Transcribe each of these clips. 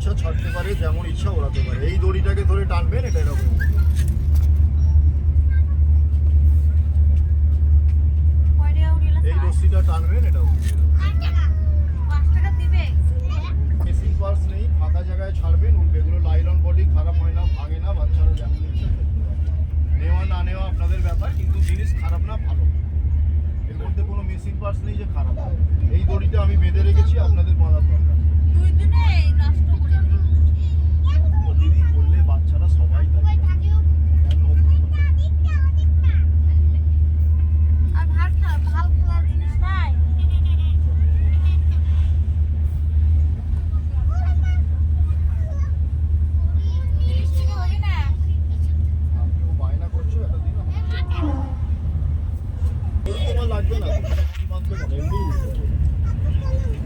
ইচ্ছা ছাড়তে পারে যেমন ইচ্ছা ওড়াতে পারে। এই দড়িটাকে ধরে টানবেন এটা এরকম। এই রশ্মিটা টানবেন এটা মেশিন পার্স নেই ফাঁকা জায়গায় ছাড়বেন উঠবে এগুলো লাইলন বডি খারাপ হয় না ভাঙে না বাচ্চারা যেমন ইচ্ছা নেওয়া না নেওয়া আপনাদের ব্যাপার কিন্তু জিনিস খারাপ না ভালো। এর মধ্যে কোনো মেশিন পার্স নেই যে খারাপ। এই দড়িটা আমি বেঁধে রেখেছি আপনাদের লাগবে না।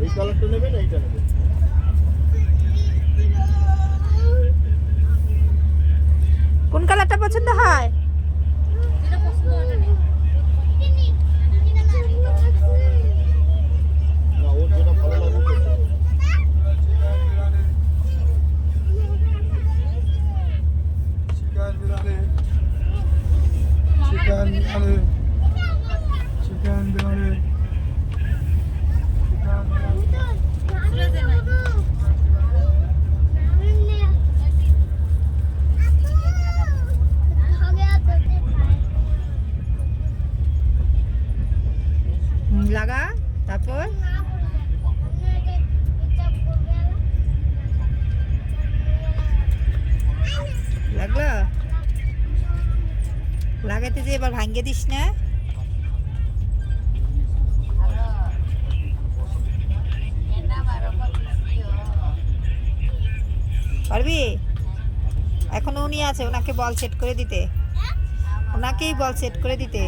এই কালারটা নেবেন এইটা নেবেন। কোন কালারটা পছন্দ হয়? না লাগা? তারপর? লাগল? লাগাইতে যে এবার ভাঙ্গে দিস না? পারবি? এখনও উনি আছে ওনাকে বল সেট করে দিতে। ওনাকেই বল সেট করে দিতে।